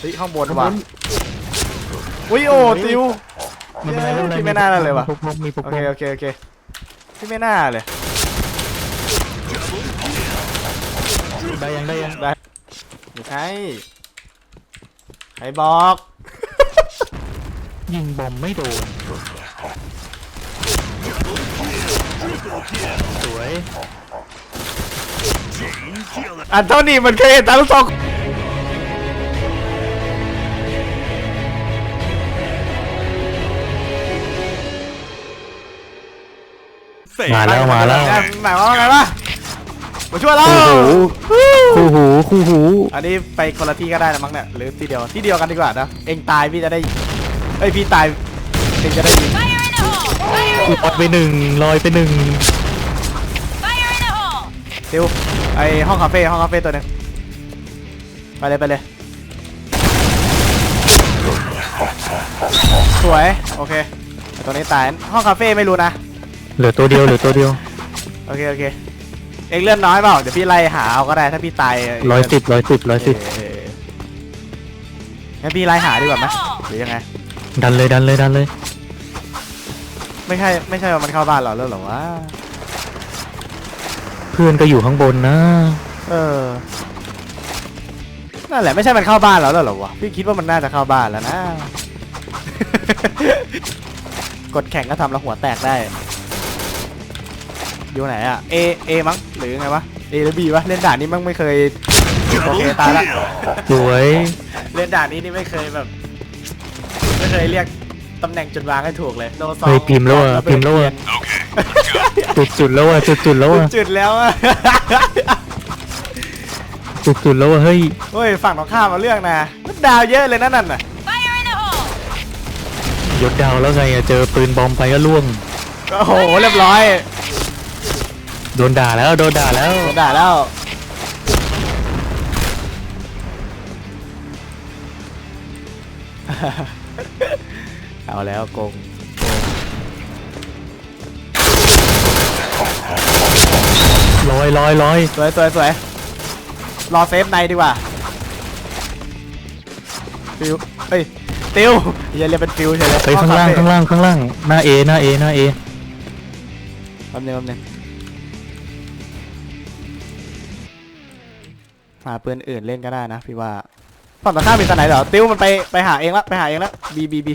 เฮ้ยข้างบนว่ะอุ้ยโอ้ติวไม่เป็นไรไม่เป็นไรพี่ไม่น่าเลยว่ะมีปกป้องมีปกโอป้เคองโอเคโอเคพี่ไม่น่าเลยได้ยังได้ยังไม่ใช่ใครบอก ยิงบอมไม่โดนสวยอันเท่านี้มันเคยเห็นตาลูกซอ มาแล้วมาแล้ว หมายความว่าไงวะมาช่วยเราคู่หูคู่หูอันนี้ไปคนละที่ก็ได้นะมั้งเนี่ยหรือที่เดียวที่เดียวกันดีกว่านะเองตายพี่จะได้เอ้ยพี่ตายเองจะได้ยิง Fire in the hole! Fire in ล the อยไปหนึ่งลอยไปหนึ่ง Fire in the hole! ติวไอห้องคาเฟ่ห้องคาเฟ่ตัวหนึงไปเลยไปเลยสวยโอเคแต่ตัวนี้ตายห้องคาเฟ่ไม่รู้นะ เหลือตัวเดียวเหลือตัวเดียวโอเคโอเคเองเลื่อนน้อยเปล่าเดี๋ยวพี่ไล่หาเอาก็ได้ถ้าพี่ตายร้อยสิบร้อยสิบร้อยสิบเอองั้นพี่ไล่หาดีกว่าไหมหรือยังไง ดันเลยดันเลยดันเลย ไม่ใช่ไม่ใช่ว่ามันเข้าบ้านเราแล้วเหรอวะเพื่อนก็อยู่ข้างบนนะ เออนั่นแหละไม่ใช่มันเข้าบ้านเราแล้วเหรอวะพี่คิดว่ามันน่าจะเข้าบ้านแล้วนะ กดแข่งก็ทำเราหัวแตกได้ อยู่ไหนอะเอเอมั้งหรือไงวะเอหรือบีวะเล่นด่านนี้มั้งไม่เคยโอเคตายละสวยเล่นด่านนี้นี่ไม่เคยแบบ ไม่เคยเรียกตำแหน่งจุดวางให้ถูกเลยโนซองเฮ้ยพิมพ์แล้วอะพิมพ์แล้วอะจุดจุดแล้วอะจุดจุดแล้วอะจุดแล้วอะจุดจุดแล้วอะเฮ้ยเฮ้ยฝั่งตรงข้ามมาเรื่องนะดาวเยอะเลยนะนั่นน่ะ Fire in the hole! ยศดาวแล้วไงอะเจอปืนบอมไปก็ล่วงโอ้โหเรียบร้อย โดนด่าแล้วโดนด่าแล้ว โดนด่าแล้ว เอาแล้วโกงลอยลอยลอยสวยสวยสวยรอเซฟในดีกว่า ฟิวเฮ้ย ติวอย่าเรียกเป็นฟิวเฉยเลยไปข้างล่างข้างล่างข้างล่างหน้าเอหน้าเอหน้าเอ แป๊บนึงแป๊บนึง หาปืนอื่นเล่นก็ได้นะพี่ว่าฝั่งตรงข้ามมีสไนเหรอ ติวมันไปไปหาเองละไปหาเองละบีบีบี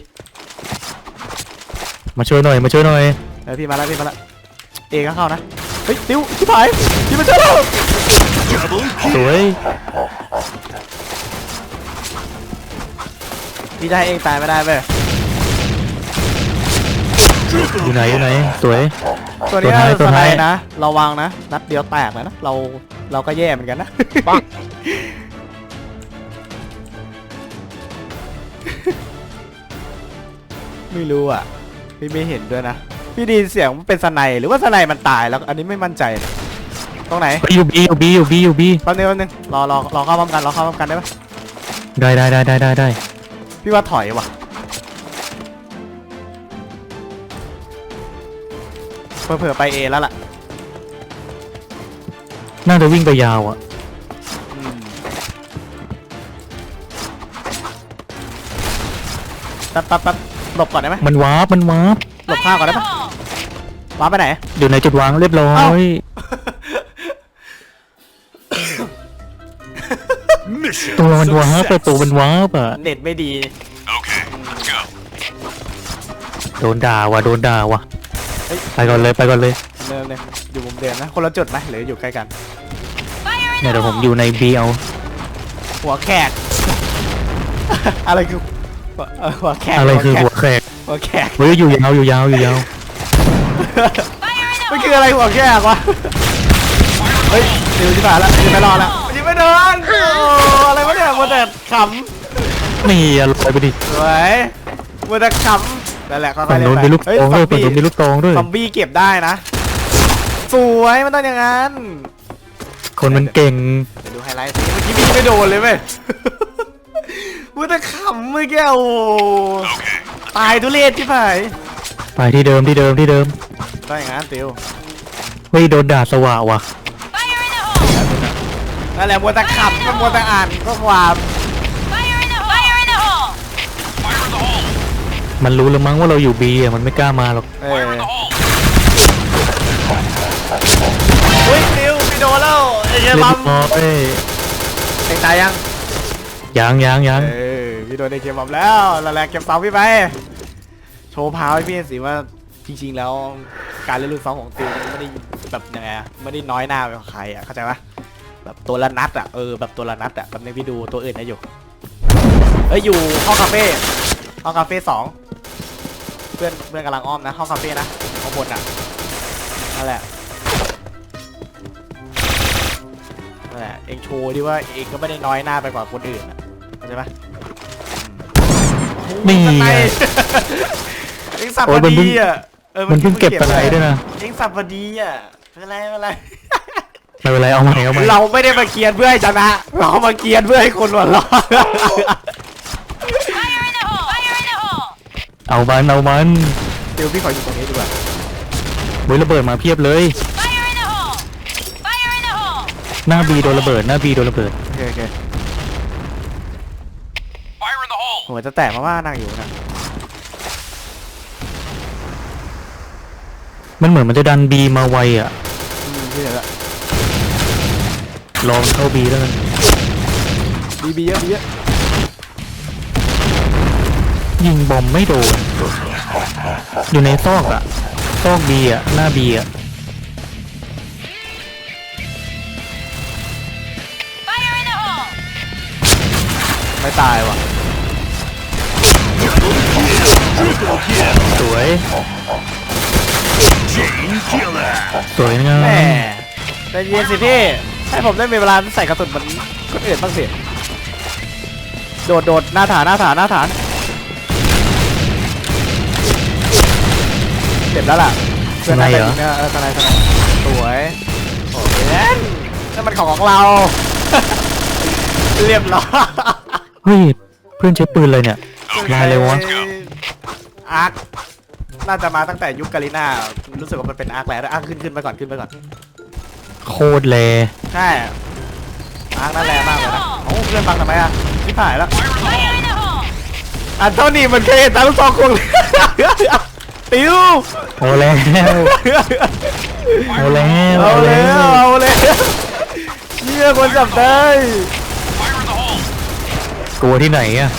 มาช่วยหน่อยมาช่วยหน่อยเออพี่มาแล้วพี่มาแล้วเอก็เข้านะ เฮ้ยติวที่ผายพี่มาช่วยเราสวยพี่จะให้เองตายไม่ได้เว้ยอยู่ไหนอยู่ไหนสวย ตัวนี้ตัวท้ายสตัวไนท้าย นะระวังนะ นัดเดียวแตกเลยนะ เราเราก็แย่เหมือนกันนะไม่รู้อะ พี่ไม่เห็นด้วยนะ พี่ไดีเสียงมันเป็นสไนหรือว่าสไนมันตายแล้ว อันนี้ไม่มั่นใจนะตรงไหนไปอยู่บีอยู่บีอยู่บีอยู่บีแป๊บนึงแป๊บนึงรอรอรอเข้าพร้อมกันรอเข้าพร้อมกันได้ปะได้ได้ได้ได้ได้ได้พี่ว่าถอยว่ะ เผื่อๆไปเอแล้วล่ะน่าจะวิ่งไปยาวอะ อืมแป๊บแป๊บแป๊บหลบก่อนได้ไหมมันวาร์ปมันวาร์ปหลบข้างก่อน Fire ได้ in ปะ the hole! วาร์ปไปไหน อยู่ในจุดวางเรียบร้อเอ้า ย Mission ตัวมันวาร์ปแต่ตัวมันวาร์ปอะ เน็ตไม่ดี Okay, let's go. โดนด่าว่ะโดนด่าว่ะ เฮ้ยไปก่อนเลยไปก่อนเลยเดิมเลยอยู่มุมเดิมนะคนละจุดไหมหรืออยู่ใกล้กัน Fire in เนี่ย the เดี๋ยวผม hole! อยู่ในบีเอาหัวแขก อะไรคือหัวเอ่อหัวแขกอะไรคือหัวแขกหัวแขกเฮ้ยอยู่ยาวอยู่ยาวอยู่ยาว Fire in the มัน hole! คืออะไรหัวแขกวะเฮ้ยดิวที่ผ่านแล้วยังไม่รอดแล้วยังไม่โดนโอ้อะไรวะเนี่ยมัวแต่ขนี่อะลอยไปดิำสวยมัวแต่ขำ นั่นแหละค่อยฝั่งๆเล่โน้นนไปมีลูกเฮ้ยตองซด้อวยมฝั่งบี้โน้นมีลูกตองด้วย ซอมบี้เก็บได้นะ สวยมันต้องอย่างนั้น คนมันเก่ง เดี๋ยวดูไฮไลท์สิเมื่อกี้พี่ไม่โดนเลยเว้ยมัวแต่ขำเมื่อกี้โอ้โหตายทุเรศที่ไหนไปที่เดิมที่เดิมที่เดิม ต้องอย่างนั้นติวเฮ้ยโดนด่าสว่ะว่ะ Fire in the hole! นั่นแหละมัวแต่ขำมันมัวแต่อ่านข้อความ Fire in the hole! มันรู้แล้วมั้งว่าเราอยู่บีอะมันไม่กล้ามาหรอกเอออุ้ยติวพี่โดนแล้วไอ้เหี้เรียยบบัมร้อยเองตายยังยังยังยังเออพี่โดนไอ้เกมบัมแล้วแล้วแหละเก็บเสาพี่ไป โชว์พาวให้พี่เห็นสิว่าจริงๆแล้วการเล่นลูกซองของติวมันไม่ได้แบบยังไงอะไม่ได้น้อยหน้าไปกว่าใครอะเข้าใจปะแบบตัวละนัดอะเออแบบตัวละนัดอะแบบในพี่ดูตัวอื่นนะอยู่เอ้ยอยู่ห้องคาเฟ่ห้องคาเฟ่สอง เพื่อนเพื่อนกำลังอ้อมนะห้องคาเฟ่นะข้างบนอะนั่นแหละนั่นแหละเองโชว์ดิว่าเองก็ไม่ได้น้อยหน้าไปกว่าคนอื่นอะเข้าใจปะนี่ข้างในไง เอ็งสับโอ้พยอมันเพิ่ดีง อะออมันเพิ่งเก็บอะไรด้วยนะเอ็งสับพอดีอะไม่เป็นไรไม่เป็นไร ไม่เป็นไรเอาใหม่เอาใหม่เราไม่ได้มาเกียนเพื่อให้ชนะ เรามาเกียนเพื่อให้คนหัวเราะ เอามันเอามันเดี๋ยวพี่ขออยู่ตรงนี้ดีกว่าเฮ้ยระเบิดมาเพียบเลย Fire in the hole! Fire in the hole! หน้าบีโดนระเบิดหน้าบีโดนระเบิด โอเคโอเค Fire in the hole! หัวจะแตกมาว่านั่งอยู่นะมันเหมือนมันจะดันบีมาไวอะอืมพี่เห็นละลองเข้าบีแล้วกัน บีบีเยอะบีเยอะ ยิงบอมไม่โดน อยู่ในซอกอะซอกบีอะหน้าบีอะ Fire in the hole! ไม่ตายว่ะ สวย Chain killer! สวยงาแหมมใจเย็นสิพี่ ให้ผมได้มีเวลาใส่กระสุนเหมือนคนอื่นบ้างสิ โดดโดดหน้าฐานหน้าฐานหน้าฐาน เจ็บแล้วล่ะเพื่อนน่าจะยิงนะเออทนายทนายสวยโอ้ยนั่นนั่นมันของของเรา เรียบร้อยเฮ้ยเพื่อนใช้ปืนเลยเนี่ยลายเลยวะอาร์คน่าจะมาตั้งแต่ยุคกาลิน่ารู้สึกว่ามันเป็นอาร์คแล้วอาร์คขึ้นขึ้นไปก่อนขึ้นไปก่อนโคตรแลใช่อาร์คนั่นแรงมากเลยนะโอ้าเพื่อนฟังทำไมอะที่ผ่านแล้ว Fire in the hole! อันเท่านี้มันเคยเห็นตาลูกซองควงเลย ติวเอาแล้ว เอาแล้วเอาแล้วเอาแล้วเชี่ยคนจับได้ Fire in the hole! กลัวที่ไหนอะ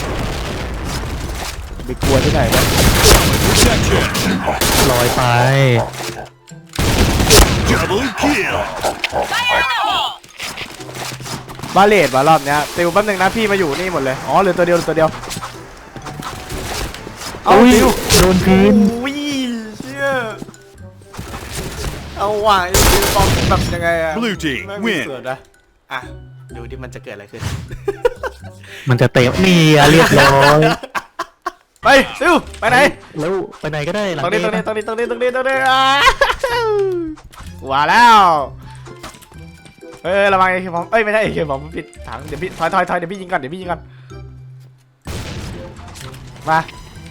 ไปกลัวที่ไหนวะ Protection! ลอยไป Double kill! Fire in the hole! บาเลตวะรอบเนี้ยติวแป๊บนึงนะพี่มาอยู่นี่หมดเลย อ๋อเหลือตัวเดียวเหลือตัวเดียว เอาอุ้ยติวโดนพื้นอุ้ย เอาว่ะไอ้ติวบอมแบบยังไงอะ Blue team แม่งมี win เกิดนะอะดูที่มันจะเกิดอะไรขึ้น มันจะเตะนี่อะเรียบร้อยไปติวไปไหน แล้วไปไหนก็ได้หลังตรงนี้ตรงนี้เกตรงนี้ตรงนี้ตรงนี้ตรงนี้อ่าว่าแล้วเอ้ยระวังไอ้เคมอมเอ้ยไม่ใช่ไอ้เคมอมปิดถังเดี๋ยวพี่ถอยถอยถอยเดี๋ยวพี่ยิงก่อนเดี๋ยวพี่ยิงก่อนมา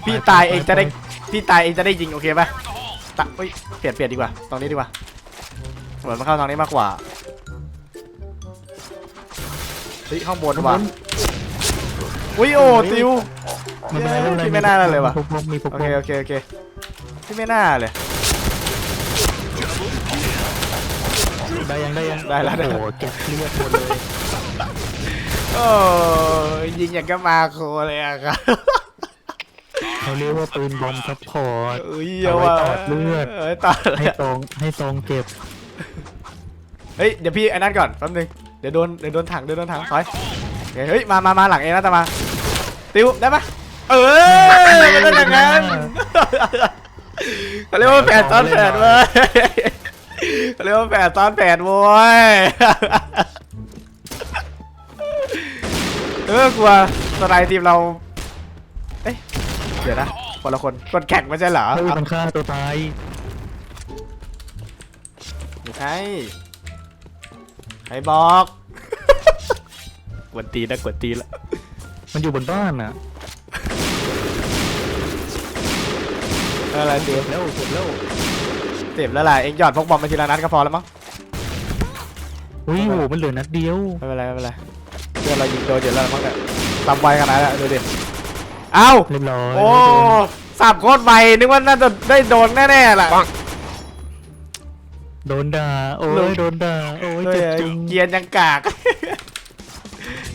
พี่ตายเองจะได้พี่ตายเองจะได้ยิงโอเคปะ ตะเฮ้ยเปลี่ยนเปลี่ยนดีกว่าตรงนี้ดีกว่าเหมือนมาเข้าทางนี้มากกว่าเฮ้ยข้างบนว่ะอุ้ยโอ้ติวไม่เป็นไรไม่เป็นไรพี่ไม่น่าเลยว่ะมีพกมีพกโอเคโอเคโอเคพี่ไม่น่าเลยได้ยังได้ยังได้แล้วได้แล้วโอ้โหเก็บเลือดหมดเลยโอ้ยยิงอย่างก็มาโคเลยอะครับ เขาเรียกว่าปืนบอมซัพพอร์ตอุ้ยเอาเอาไว้ว่ะตอดเลือดเอ้ยตอดให้ซองให้ซองเก็บเฮ้ย เดี๋ยวพี่ไอ้นั่นก่อนแป๊บนึง เดี๋ยวโดน เดี๋ยวโดนถัง เดี๋ยวโดนถังถอยโอเคเฮ้ย มามามาหลังเองนะตามา ติวได้ปะเออไม่ต้องอย่างนั้นเขาเรียกว่าแผนซ้อนแผนเว้ยเขาเรียกว่าแผนซ้อนแผนโว้ยเออกลัวสไตล์ทีมเราเอ๊ะเดี๋ยวนะคนละคนคนแข่งไม่ใช่เหรอเฮ้ยเอามันฆ่าตัวตายไม่ใช่ใครบอกกวนตีนนะกวนตีนละมันอยู่บนบ้านอะอะไรเสียแล้วเสร็จแล้วเจ็บแล้วแหละเองหยอดพกบอมมาทีละนัดก็พอแล้วมั้งอุ้ยโหมันเหลือนัดเดียวไม่เป็นไรไม่เป็นไรเพื่อนเรายิงโดนเดี๋ยวแล้วมั้งเนี่ยทำไวขนาดนั้นแล้วดูดิ เอ้าเรียบร้อยโอ้สับโคตรไวนึกว่าน่าจะได้โดนแน่ๆล่ะ โดนด่าโอ้ลุยงโดนด่าโอ้ยเฮ้ยเจ็บจุงเกียร์ยังกาก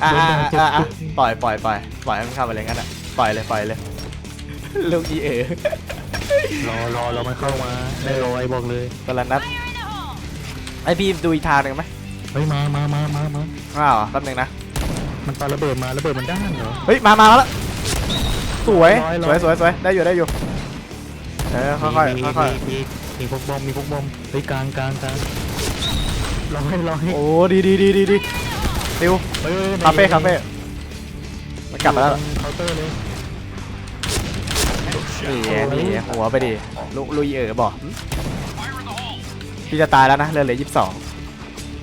อะโดนอะด่าเจ็บอะอะจุงปล่อยปล่อยปล่อยปล่อยให้มันเข้าไปเลยงั้นอะปล่อยเลยปล่อยเลยลูกอีเอ๋รอรอรอมันเข้ามาได้รอไอ้บอกเลยกำลังนัด Fire in the hole! ไอพี่ดูอีกทางหนึ่งไหมเฮ้ยมามามามามาอ้าวแป๊บหนึงนะมันปาระเบิดมาระเบิดมันด้านเหรอเฮ้ยมามาแล้ว สวยร้อยสร้วอยยสวยสวยได้อยู่ได้อยู่เออค่อยมีๆค่อยมีมีมีพวกบอมมีพวกบอมเฮ้ยกลางกลางกลางรอให้รอให้ๆโอ้ดีดีดีดีดีติวเฮ้ยคาเฟ่คาเฟ่มันกลับมาแล้วเหรอเคาน์เตอร์เลยนี่ไงนี่ไงหัวไปดิลูกลุยเอ๋อบอกหึพี่จะตายแล้วนะเรือเหลือยี่สิบสอง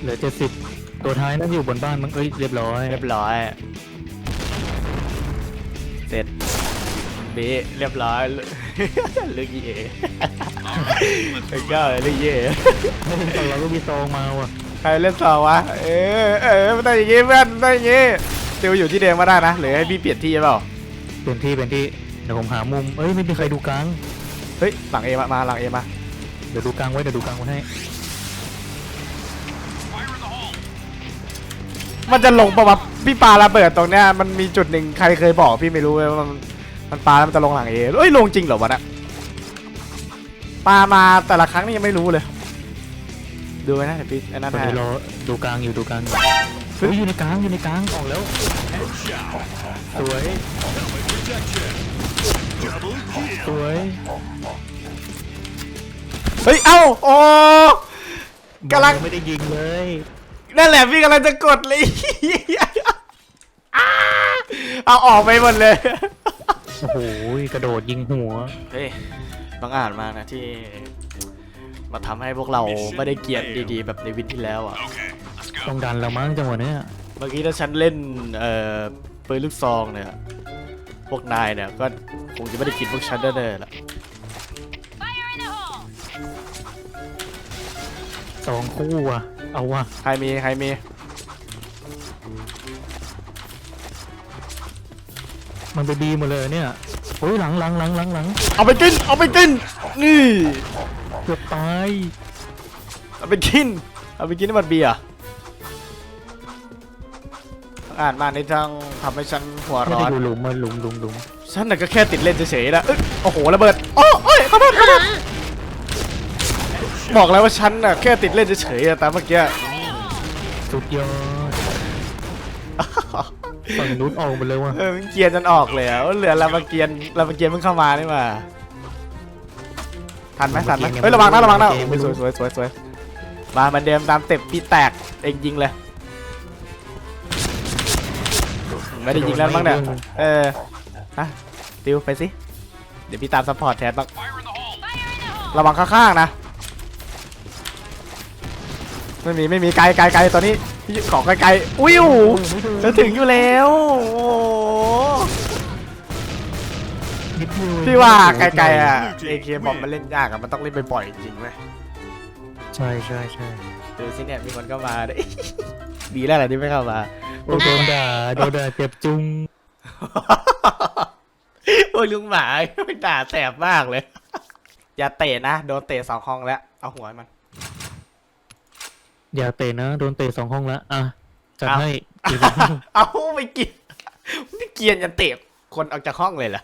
เหลือเจ็ดสิบตัวท้ายนั่นอยู่บนบ้านมั้งเอ้ยเรียบร้อยเรียบร้อย บีเรียบร้อยลูกอีเอ๋เป็นเก้าเลยลูกอีเอ๋ไม่ถึงตอนเราก็มีซองมาว่ะใครเล่นต่อวะเออเออไม่ต้องอย่างงี้เพื่อนไม่ต้องอย่างงี้ติวอยู่ที่เดิมมาได้นะหรือให้พี่เปลี่ยนที่เปล่าเป็นที่เป็นที่เดี๋ยวผมหามุมเอ้ยไม่มีใครดูกลางเฮ้ยหลังเอมามาหลังเอมาเดี๋ยวดูกลางไว้เดี๋ยวดูกลางไว้ให้มันจะลงปะวะพี่ปาระเบิดตรงเนี้ยมันมีจุดหนึ่งใครเคยบอกพี่ไม่รู้เลยว่ามัน มันปาแล้วมันจะลงหลังเอเอ้ยลงจริงเหรอวะน่ะปามาแต่ละครั้งนี่ยังไม่รู้เลย ดูไว้นะเดี๋ยวพี่ไอ้นั่นตอนให้นี้รอดูกลางอยู่ดูกลางอยู่เฮ้ยอยู่ในกลางอยู่ในกลางออกแล้วสวย Double kill. สวยเฮ้ยเอ้าโอ้ กำลังบอไม่ได้ยิงเลยนั่นแหละพี่กำลังจะกดเลยอ้าเอาออกไปหมดเลย โอ้โหกระโดดยิงหัว เฮ้ยบังอาจมากนะที่ มาทำให้พวกเราไม่ได้เกียรติดีๆ แบบในวินที่แล้วอะ Okay, let's go. ต้องดันแล้วมั้งจังหวะเนี้ยเมื่อกี้ถ้าฉันเล่นเอ่อปืนลูกซองเนี่ย พวกนายเนี่ยก็คงจะไม่ได้กินพวกฉันแน่ๆละ Fire in the hole! สองคู่ว่ะ เอาว่ะใครมีใครมี มันไปบีหมดเลยเนี่ยโอ้ยหลังหลังหลังหลังหลังเอาไปกิน เอาไปกิน นี่เกือบตาย เอาไปกิน เอาไปกินให้มันเบียร์อ่านมาในทางทำให้ฉันหัวไม่ร้อได้น ดูหลุมมาหลุมหลุมหลุมฉันน่ะก็แค่ติดเล่นเฉยๆนะเอ้ยโอ้โหระเบิดโอ้เอ้ยขอโทษขอโทษบอกแล้วว่าฉันน่ะแค่ติดเล่นเฉยๆอะแต่เมื่อกี้ สุดยอด ฝั่งนู้นออกหมดเลยว่ะเออมันเกียร์จนออกเลยอะเหลือลามาเกียนลามาเกียนเพิ่งเข้ามานี่มาทันไหมทันไหมเฮ้ยระวังนะระวังนะโอ้ยสวยสวยสวยสวยมาเหมือนเดิมตามเต็ปพี่แตกเองยิงเลยไม่ได้ยิงแล้วมั้งเนี่ยเออฮะติวไปสิเดี๋ยวพี่ตามซัพพอร์ตแทนบ้าง Fire in the hole! ระวังข้างๆนะไม่มีไม่มีไกลไกลไกลตอนนี้ พี่ของไกลไกลอุ้ยโอ้โหจะถึงอยู่แล้วโอ้โหนิดเดียวพี่ว่าไกลๆอะเอเคบอมมันเล่นยากอะมันต้องเล่นบ่อยๆจริงๆไหมใช่ใช่ใช่ดูสิเนี่ยมีคนเข้ามาด้วยดีแล้วแหละที่ไม่เข้ามาโอ้โดนด่าโดนด่าเจ็บจุงโอ้ยลุงหมาด่าแสบมากเลย อย่าเตะนะ โดนเตะสองห้องแล้ว เอาหัวมัน อย่าเตะนะ โดนเตะสองห้องแล้วอะจัดเอาให้อีกสองห้อง เอาไม่เกียนไม่เกียนอย่าเตะคนออกจากห้องเลยเหรอ